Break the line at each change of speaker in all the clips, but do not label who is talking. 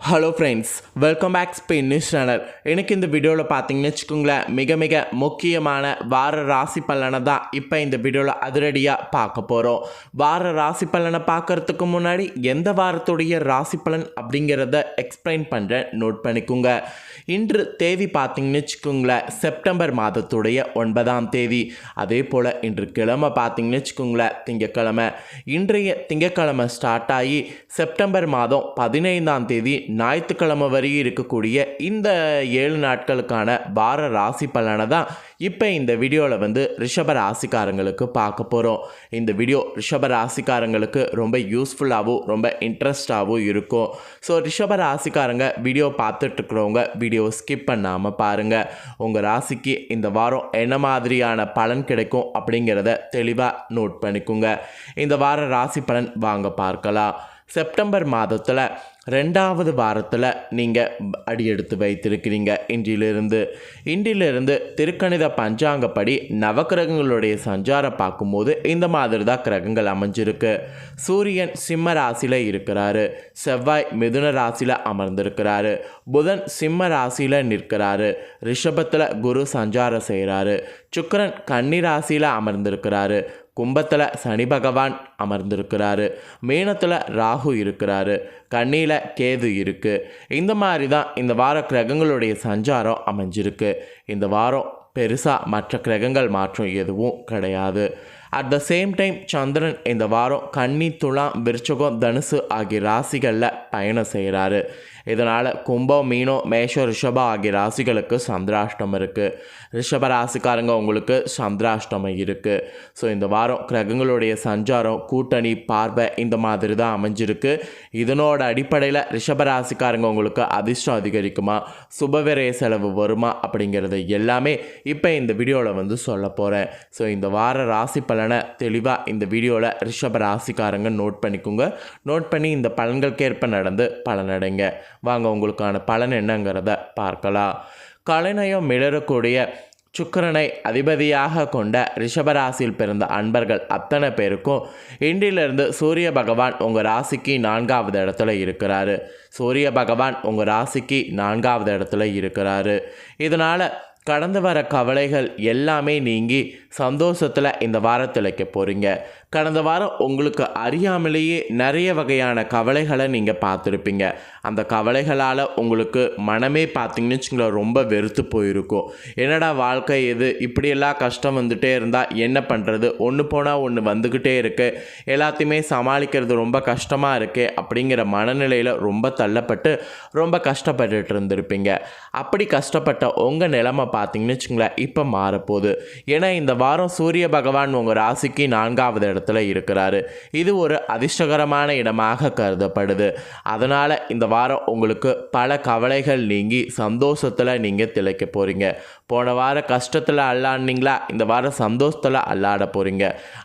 Hello friends welcome back Spain news channel எனக்கு இந்த வீடியோவில் பார்த்தீங்கன்னு வச்சுக்கோங்களேன் மிக மிக முக்கியமான வார ராசி பலனை தான் இப்போ இந்த வீடியோவில் அதிரடியாக பார்க்க போகிறோம் வார ராசி பலனை பார்க்கறதுக்கு முன்னாடி எந்த வாரத்துடைய ராசி பலன் அப்படிங்கிறத எக்ஸ்பிளைன் பண்ணுறேன் நோட் பண்ணிக்கோங்க. இன்று தேதி பார்த்தீங்கன்னு வச்சுக்கோங்களேன் செப்டம்பர் மாதத்துடைய ஒன்பதாம் தேதி. அதே போல் இன்று கிழமை பார்த்தீங்கன்னு வச்சுக்கோங்களேன் திங்கக்கிழமை. இன்றைய திங்கக்கிழமை ஸ்டார்ட் ஆகி செப்டம்பர் மாதம் பதினைந்தாம் தேதி ஞாயிற்றுக்கிழமை வரை இருக்கக்கூடிய இந்த ஏழு நாட்களுக்கான வார ராசி பலனை தான் இப்போ இந்த வீடியோவில் வந்து ரிஷப ராசிக்காரங்களுக்கு பார்க்க போகிறோம். இந்த வீடியோ ரிஷப ராசிக்காரங்களுக்கு ரொம்ப யூஸ்ஃபுல்லாகவும் ரொம்ப இன்ட்ரெஸ்டாகவும் இருக்கும். ஸோ ரிஷப ராசிக்காரங்க வீடியோ பார்த்துட்ருக்குறவங்க வீடியோ ஸ்கிப் பண்ணாமல் பாருங்கள் உங்கள் ராசிக்கு இந்த வாரம் என்ன மாதிரியான பலன் கிடைக்கும் அப்படிங்கிறத தெளிவாக நோட் பண்ணிக்கோங்க. இந்த வார ராசி பலன் வாங்க பார்க்கலாம். செப்டம்பர் மாதத்தில் ரெண்டாவது வாரத்தில் நீங்கள் அடியெடுத்து வைத்திருக்கிறீங்க. இன்றிலிருந்து இன்றிலிருந்து திருக்கணித பஞ்சாங்கப்படி நவக்கிரகங்களுடைய சஞ்சாரம் பார்க்கும்போது இந்த மாதிரி தான் கிரகங்கள் அமைஞ்சிருக்கு. சூரியன் சிம்ம ராசியில் இருக்கிறாரு. செவ்வாய் மிதுன ராசியில் அமர்ந்திருக்கிறாரு. புதன் சிம்ம ராசியில் நிற்கிறாரு. ரிஷபத்தில் குரு சஞ்சாரம் செய்கிறாரு சுக்கரன் கன்னி ராசியில் அமர்ந்திருக்கிறாரு. கும்பத்தில் சனி பகவான் அமர்ந்திருக்கிறாரு. மீனத்தில் ராகு இருக்கிறாரு. கண்ணியில் கேது இருக்குது இந்த மாதிரி தான் இந்த வார கிரகங்களுடைய சஞ்சாரம் அமைஞ்சிருக்கு. இந்த வாரம் பெருசாக மற்ற கிரகங்கள் மாற்றம் எதுவும் கிடையாது. அட் த சேம் டைம் சந்திரன் இந்த வாரம் கன்னி துலாம் விருச்சகம் தனுசு ஆகிய ராசிகளில் பயணம் செய்கிறாரு இதனால் கும்பம் மீனோ மேஷம் ரிஷபம் ஆகிய ராசிகளுக்கு சந்திராஷ்டமம் இருக்குது ரிஷப ராசிக்காரங்க உங்களுக்கு சந்திராஷ்டமம் இருக்குது ஸோ இந்த வாரம் கிரகங்களுடைய சஞ்சாரம் கூட்டணி பார்வை இந்த மாதிரி தான் அமைஞ்சிருக்கு. இதனோட அடிப்படையில் ரிஷப ராசிக்காரங்க உங்களுக்கு அதிர்ஷ்டம் அதிகரிக்குமா? சுபவிரய செலவு வருமா? அப்படிங்கிறது எல்லாமே இப்போ இந்த வீடியோவில் வந்து சொல்ல போகிறேன் ஸோ இந்த வார ராசி பலனை தெளிவாக இந்த வீடியோவில் ரிஷப ராசிக்காரங்க நோட் பண்ணிக்கோங்க. நோட் பண்ணி இந்த பலன்களுக்கேற்ப நடந்து பலனடைங்க. வாங்க உங்களுக்கான பலன் என்னங்கிறத பார்க்கலாம். கலைநயம் மிளறக்கூடிய சுக்கரனை அதிபதியாக கொண்ட ரிஷபராசியில் பிறந்த அன்பர்கள் அத்தனை பேருக்கும் இன்றிலிருந்து சூரிய பகவான் உங்கள் ராசிக்கு நான்காவது இடத்துல இருக்கிறாரு. சூரிய பகவான் உங்கள் ராசிக்கு நான்காவது இடத்துல இருக்கிறாரு. இதனால் கடந்து வர கவலைகள் எல்லாமே நீங்கி சந்தோஷத்தில் இந்த வாரத்தில் வைக்க போகிறீங்க கடந்த வாரம் உங்களுக்கு அறியாமலேயே நிறைய வகையான கவலைகளை நீங்கள் பார்த்துருப்பீங்க. அந்த கவலைகளால் உங்களுக்கு மனமே பார்த்தீங்கன்னு வச்சுங்களேன் ரொம்ப வெறுத்து போயிருக்கும். என்னடா வாழ்க்கை எது இப்படியெல்லாம் கஷ்டம் வந்துட்டே இருந்தால் என்ன பண்ணுறது ஒன்று போனால் ஒன்று வந்துக்கிட்டே இருக்குது எல்லாத்தையுமே சமாளிக்கிறது ரொம்ப கஷ்டமாக இருக்கே அப்படிங்கிற மனநிலையில் ரொம்ப தள்ளப்பட்டு ரொம்ப கஷ்டப்பட்டுட்டு இருந்திருப்பீங்க. அப்படி கஷ்டப்பட்ட உங்கள் நிலைமை பார்த்தீங்கன்னு வச்சுங்களேன் இப்போ மாறப்போகுது. ஏன்னா இந்த வாரம் சூரிய பகவான் உங்கள் ராசிக்கு நான்காவது இடத்துல இருக்கிறாரு. இது ஒரு அதிர்ஷ்டகரமான இடமாக கருதப்படுது. அதனால் இந்த வாரம் உங்களுக்கு பல கவலைகள் நீங்கி சந்தோஷத்தில் நீங்கள் திளைக்க போகிறீங்க போன வாரம் கஷ்டத்தில் அல்லாடினீங்களா இந்த வாரம் சந்தோஷத்தில் அல்லாட போகிறீங்க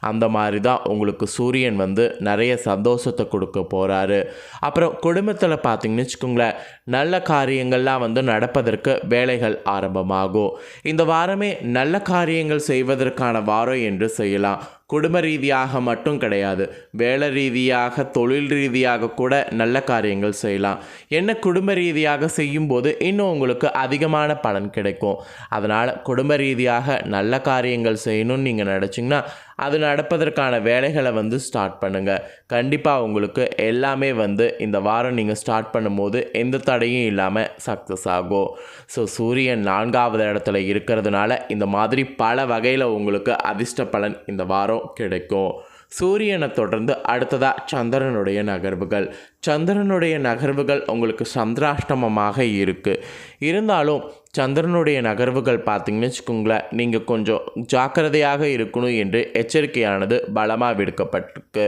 அந்த மாதிரி தான் உங்களுக்கு சூரியன் வந்து நிறைய சந்தோஷத்தை கொடுக்க போகிறாரு அப்புறம் குடும்பத்தில் பார்த்தீங்கன்னு வச்சுக்கோங்களேன் நல்ல காரியங்கள்லாம் வந்து நடப்பதற்கு வேலைகள் ஆரம்பமாகும். இந்த வாரமே நல்ல காரியங்கள் செய்வதற்கான வாரம் என்று செய்யலாம். குடும்ப ரீதியாக மட்டும் கிடையாது. வேலை ரீதியாக தொழில் ரீதியாக கூட நல்ல காரியங்கள் செய்யலாம். என்ன குடும்ப ரீதியாக செய்யும்போது இன்னும் உங்களுக்கு அதிகமான பலன் கிடைக்கும். அதனால் குடும்ப ரீதியாக நல்ல காரியங்கள் செய்யணும்னு நீங்கள் நினச்சிங்கன்னா அது நடப்பதற்கான வேலைகளை வந்து ஸ்டார்ட் பண்ணுங்கள் கண்டிப்பாக உங்களுக்கு எல்லாமே வந்து இந்த வாரம் நீங்கள் ஸ்டார்ட் பண்ணும்போது எந்த தடையும் இல்லாமல் சக்ஸஸ் ஆகும். ஸோ சூரியன் நான்காவது இடத்துல இருக்கிறதுனால இந்த மாதிரி பல வகையில் உங்களுக்கு அதிர்ஷ்ட பலன் இந்த வாரம் கிடைக்கும். சூரியனை தொடர்ந்து அடுத்ததாக சந்திரனுடைய நகர்வுகள். சந்திரனுடைய நகர்வுகள் உங்களுக்கு சந்திராஷ்டமமாக இருக்குது இருந்தாலும் சந்திரனுடைய நகர்வுகள் பார்த்தீங்கன்னு வச்சுக்கோங்களேன் நீங்கள் கொஞ்சம் ஜாக்கிரதையாக இருக்கணும் என்று எச்சரிக்கையானது பலமாக விடுக்கப்பட்டிருக்கு.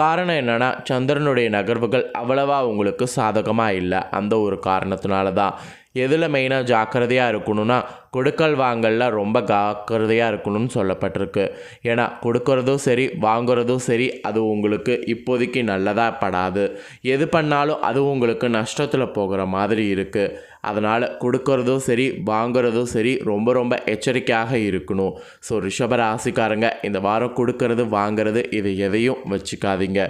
காரணம் என்னென்னா சந்திரனுடைய நகர்வுகள் அவ்வளவா உங்களுக்கு சாதகமாக இல்லை. அந்த ஒரு காரணத்தினால தான் எதில் மெயினாக ஜாக்கிரதையாக இருக்கணும்னா கொடுக்கல் வாங்கலில் ரொம்ப ஜாக்கிரதையாக இருக்கணும்னு சொல்லப்பட்டிருக்கு. ஏன்னா கொடுக்கறதும் சரி வாங்குறதும் சரி அது உங்களுக்கு இப்போதைக்கு நல்லதாக படாது. எது பண்ணாலும் அது உங்களுக்கு நஷ்டத்தில் போகிற மாதிரி இருக்குது அதனால் கொடுக்கறதும் சரி வாங்குறதும் சரி ரொம்ப ரொம்ப எச்சரிக்கையாக இருக்கணும். ஸோ ரிஷப ராசிக்காரங்க இந்த வாரம் கொடுக்கறது வாங்குறது இது எதையும் வச்சுக்காதீங்க.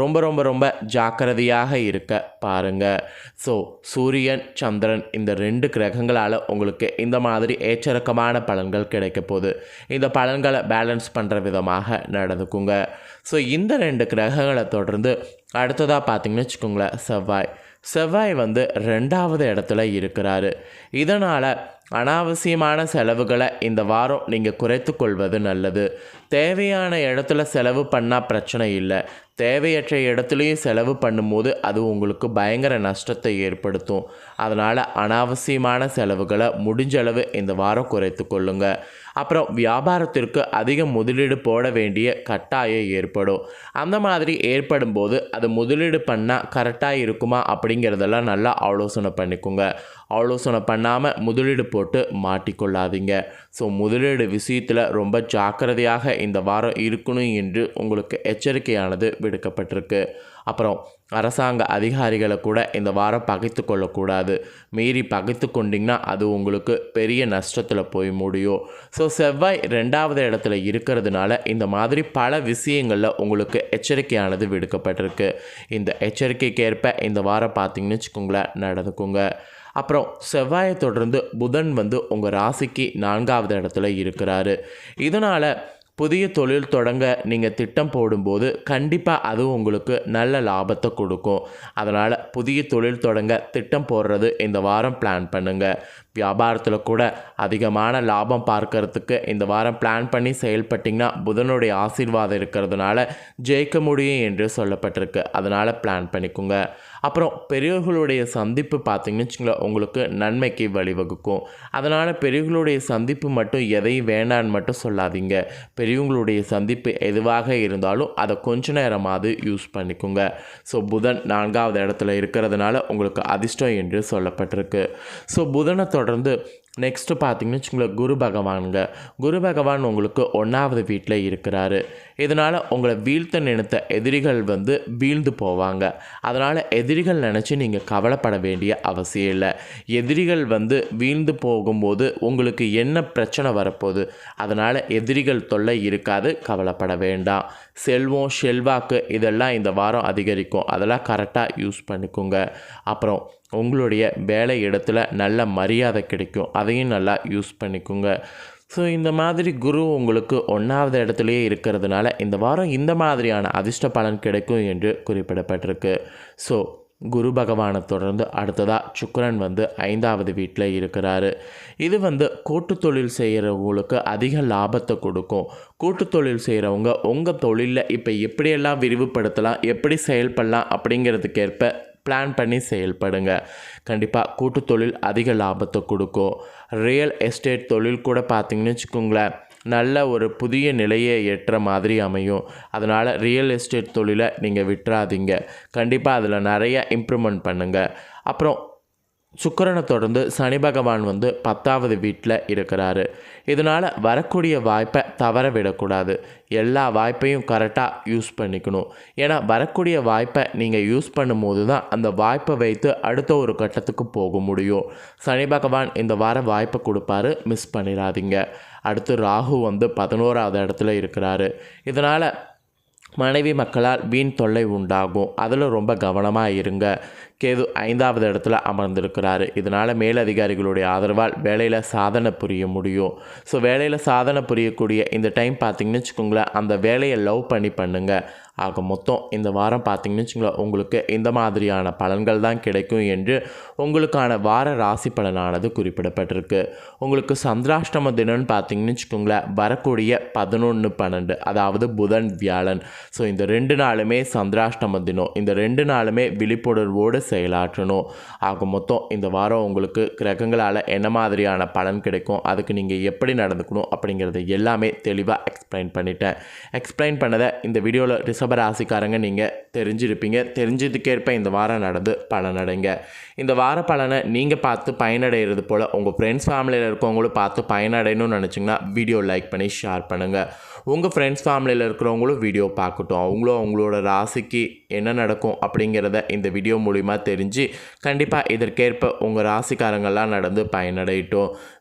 ரொம்ப ரொம்ப ரொம்ப ஜாக்கிரதையாக இருக்க பாருங்க. ஸோ சூரியன் சந்திரன் இந்த ரெண்டு கிரகங்களால் உங்களுக்கு இந்த மாதிரி ஏச்சரக்கமான பலன்கள் கிடைக்க போகுது. இந்த பலன்களை பேலன்ஸ் பண்ணுற விதமாக நடந்துக்குங்க. ஸோ இந்த ரெண்டு கிரகங்களை தொடர்ந்து அடுத்ததாக பார்த்தீங்கன்னு வச்சுக்கோங்களேன் செவ்வாய். செவ்வாய் வந்து ரெண்டாவது இடத்துல இருக்கிறாரு. இதனால் அனாவசியமான செலவுகளை இந்த வாரம் நீங்கள் குறைத்து கொள்வது நல்லது. தேவையான இடத்துல செலவு பண்ணால் பிரச்சனை இல்லை. தேவையற்ற இடத்துலையும் செலவு பண்ணும்போது அது உங்களுக்கு பயங்கர நஷ்டத்தை ஏற்படுத்தும். அதனால் அனாவசியமான செலவுகளை முடிஞ்சளவு இந்த வாரம் குறைத்து கொள்ளுங்கள் அப்புறம் வியாபாரத்திற்கு அதிக முதலீடு போட வேண்டிய கட்டாயம் ஏற்படும். அந்த மாதிரி ஏற்படும் போது அது முதலீடு பண்ணால் கரெக்டாக இருக்குமா அப்படிங்கிறதெல்லாம் நல்லா ஆலோசனை பண்ணிக்கோங்க. ஆலோசனை பண்ணாமல் முதலீடு போட்டு மாட்டிக்கொள்ளாதீங்க. ஸோ முதலீடு விஷயத்தில் ரொம்ப ஜாக்கிரதையாக இந்த வாரம் இருக்கணும் என்று உங்களுக்கு எச்சரிக்கையானது விடுக்கப்பட்டிருக்கு. அப்புறம் அரசாங்க அதிகாரிகளை கூட இந்த வாரம் பகைத்து கொள்ளக்கூடாது. மீறி பகைத்து கொண்டிங்கன்னா அது உங்களுக்கு பெரிய நஷ்டத்தில் போய் முடியும். ஸோ செவ்வாய் ரெண்டாவது இடத்துல இருக்கிறதுனால இந்த மாதிரி பல விஷயங்களில் உங்களுக்கு எச்சரிக்கையானது விடுக்கப்பட்டிருக்கு. இந்த எச்சரிக்கைக்கேற்ப இந்த வாரம் பார்த்தீங்கன்னு வச்சுக்கோங்களேன் நடந்துக்குங்க. அப்புறம் செவ்வாயை தொடர்ந்து புதன் வந்து உங்கள் ராசிக்கு நான்காவது இடத்துல இருக்கிறாரு. இதனால் புதிய தொழில் தொடங்க நீங்கள் திட்டம் போடும்போது கண்டிப்பாக அது உங்களுக்கு நல்ல லாபத்தை கொடுக்கும். அதனால் புதிய தொழில் தொடங்க திட்டம் போடுறது இந்த வாரம் பிளான் பண்ணுங்கள் வியாபாரத்தில் கூட அதிகமான லாபம் பார்க்கறதுக்கு இந்த வாரம் பிளான் பண்ணி செயல்பட்டிங்கன்னா புதனுடைய ஆசீர்வாதம் இருக்கிறதுனால ஜெயிக்க முடியும் என்று சொல்லப்பட்டிருக்கு. அதனால் பிளான் பண்ணிக்கோங்க. அப்புறம் பெரியவர்களுடைய சந்திப்பு பார்த்தீங்கன்னு வச்சுங்களேன் உங்களுக்கு நன்மைக்கு வழிவகுக்கும். அதனால் பெரியவர்களுடைய சந்திப்பு மட்டும் எதையும் வேண்டான்னு மட்டும் சொல்லாதீங்க. பெரியவங்களுடைய சந்திப்பு எதுவாக இருந்தாலும் அதை கொஞ்ச நேரமாவது யூஸ் பண்ணிக்கோங்க. ஸோ புதன் நான்காவது இடத்துல இருக்கிறதுனால உங்களுக்கு அதிர்ஷ்டம் என்று சொல்லப்பட்டிருக்கு. ஸோ புதனை தொடர்ந்து நெக்ஸ்ட்டு பார்த்தீங்கன்னு வச்சுங்களேன் குரு பகவானுங்க. குரு பகவான் உங்களுக்கு ஒன்றாவது வீட்டில் இருக்கிறாரு. இதனால் உங்களை வீழ்த்த நினைத்த எதிரிகள் வந்து வீழ்ந்து போவாங்க. அதனால் எதிரிகள் நினச்சி நீங்கள் கவலைப்பட வேண்டிய அவசியம் இல்லை. எதிரிகள் வந்து வீழ்ந்து போகும்போது உங்களுக்கு என்ன பிரச்சனை வரப்போகுது? அதனால் எதிரிகள் தொல்லை இருக்காது கவலைப்பட வேண்டாம். செல்வம் செல்வாக்கு இதெல்லாம் இந்த வாரம் அதிகரிக்கும். அதெல்லாம் கரெக்டாக யூஸ் பண்ணிக்கோங்க. அப்புறம் உங்களுடைய வேலை இடத்துல நல்ல மரியாதை கிடைக்கும். அதையும் நல்லா யூஸ் பண்ணிக்கோங்க. ஸோ இந்த மாதிரி குரு உங்களுக்கு ஒன்றாவது இடத்துலையே இருக்கிறதுனால இந்த வாரம் இந்த மாதிரியான அதிர்ஷ்ட பலன் கிடைக்கும் என்று குறிப்பிடப்பட்டிருக்கு. ஸோ குரு பகவானை தொடர்ந்து அடுத்ததாக சுக்கரன் வந்து ஐந்தாவது வீட்டில் இருக்கிறாரு. இது வந்து கூட்டு தொழில் செய்கிறவங்களுக்கு அதிக லாபத்தை கொடுக்கும். கூட்டு தொழில் செய்கிறவங்க உங்கள் தொழிலில் இப்போ எப்படியெல்லாம் விரிவுபடுத்தலாம் எப்படி செயல்படலாம்? அப்படிங்கிறதுக்கேற்ப பிளான் பண்ணி செயல்படுங்க. கண்டிப்பாக கூட்டு தொழில் அதிக லாபத்தை கொடுக்கும். ரியல் எஸ்டேட் தொழில் கூட பார்த்தீங்கன்னு வச்சுக்கோங்களேன் நல்ல ஒரு புதிய நிலையை எட்டுற மாதிரி அமையும். அதனால் ரியல் எஸ்டேட் தொழிலை நீங்கள் விட்டுறாதீங்க. கண்டிப்பாக அதில் நிறைய இம்ப்ரூவ்மெண்ட் பண்ணுங்கள் அப்புறம் சுக்கரனை தொடர்ந்து சனி பகவான் வந்து பத்தாவது வீட்டில் இருக்கிறாரு. இதனால் வரக்கூடிய வாய்ப்பை தவற விடக்கூடாது. எல்லா வாய்ப்பையும் கரெக்டாக யூஸ் பண்ணிக்கணும். ஏன்னா வரக்கூடிய வாய்ப்பை நீங்கள் யூஸ் பண்ணும்போது தான் அந்த வாய்ப்பை வைத்து அடுத்த ஒரு கட்டத்துக்கு போக முடியும். சனி பகவான் இந்த வாரம் வாய்ப்பை கொடுப்பாரு மிஸ் பண்ணிடாதீங்க. அடுத்து ராகு வந்து பதினோராவது இடத்துல இருக்கிறாரு. இதனால் மனைவி மக்களால் வீண் தொல்லை உண்டாகும். அதில் ரொம்ப கவனமாக இருங்க. கேது ஐந்தாவது இடத்துல அமர்ந்திருக்கிறாரு. இதனால் மேலதிகாரிகளுடைய ஆதரவால் வேலையில் சாதனை புரிய முடியும். ஸோ வேலையில் சாதனை புரியக்கூடிய இந்த டைம் பார்த்தீங்கன்னு வச்சுக்கோங்களேன் அந்த வேலையை லவ் பண்ணி பண்ணுங்கள் ஆக மொத்தம் இந்த வாரம் பார்த்தீங்கன்னு வச்சுங்களேன் உங்களுக்கு இந்த மாதிரியான பலன்கள் தான் கிடைக்கும் என்று உங்களுக்கான வார ராசி பலனானது குறிப்பிடப்பட்டிருக்கு. உங்களுக்கு சந்திராஷ்டம தினம்னு பார்த்தீங்கன்னு வச்சுக்கோங்களேன் வரக்கூடிய பதினொன்று பன்னெண்டு அதாவது புதன் வியாழன். ஸோ இந்த ரெண்டு நாளுமே சந்திராஷ்டம தினம். இந்த ரெண்டு நாளுமே விழிப்புணர்வோடு செயலாற்றணும். ஆக மொத்தம் இந்த வாரம் உங்களுக்கு கிரகங்களால் என்ன மாதிரியான பலன் கிடைக்கும் அதுக்கு நீங்கள் எப்படி நடந்துக்கணும் அப்படிங்கிறது எல்லாமே தெளிவாக எக்ஸ்பிளைன் பண்ணிட்டேன். எக்ஸ்பிளைன் பண்ணதை இந்த வீடியோவில் ரிஷப ராசிக்காரங்க நீங்கள் தெரிஞ்சிருப்பீங்க. தெரிஞ்சதுக்கேற்ப இந்த வாரம் நடந்து பலனடைங்க இந்த வார பலனை நீங்கள் பார்த்து பயனடைகிறது போல் உங்கள் ஃப்ரெண்ட்ஸ் ஃபேமிலியில் இருக்கவங்களும் பார்த்து பயனடையணும்னு நினச்சிங்கன்னா வீடியோ லைக் பண்ணி ஷேர் பண்ணுங்கள் உங்கள் ஃப்ரெண்ட்ஸ் ஃபேமிலியில் இருக்கிறவங்களும் வீடியோ பார்க்கட்டும். அவங்களும் அவங்களோட ராசிக்கு என்ன நடக்கும் அப்படிங்கிறத இந்த வீடியோ மூலிமா தெரிஞ்சு கண்டிப்பாக இதற்கேற்ப உங்கள் ராசிக்காரங்கள்லாம் நடந்து பயனடையட்டும்.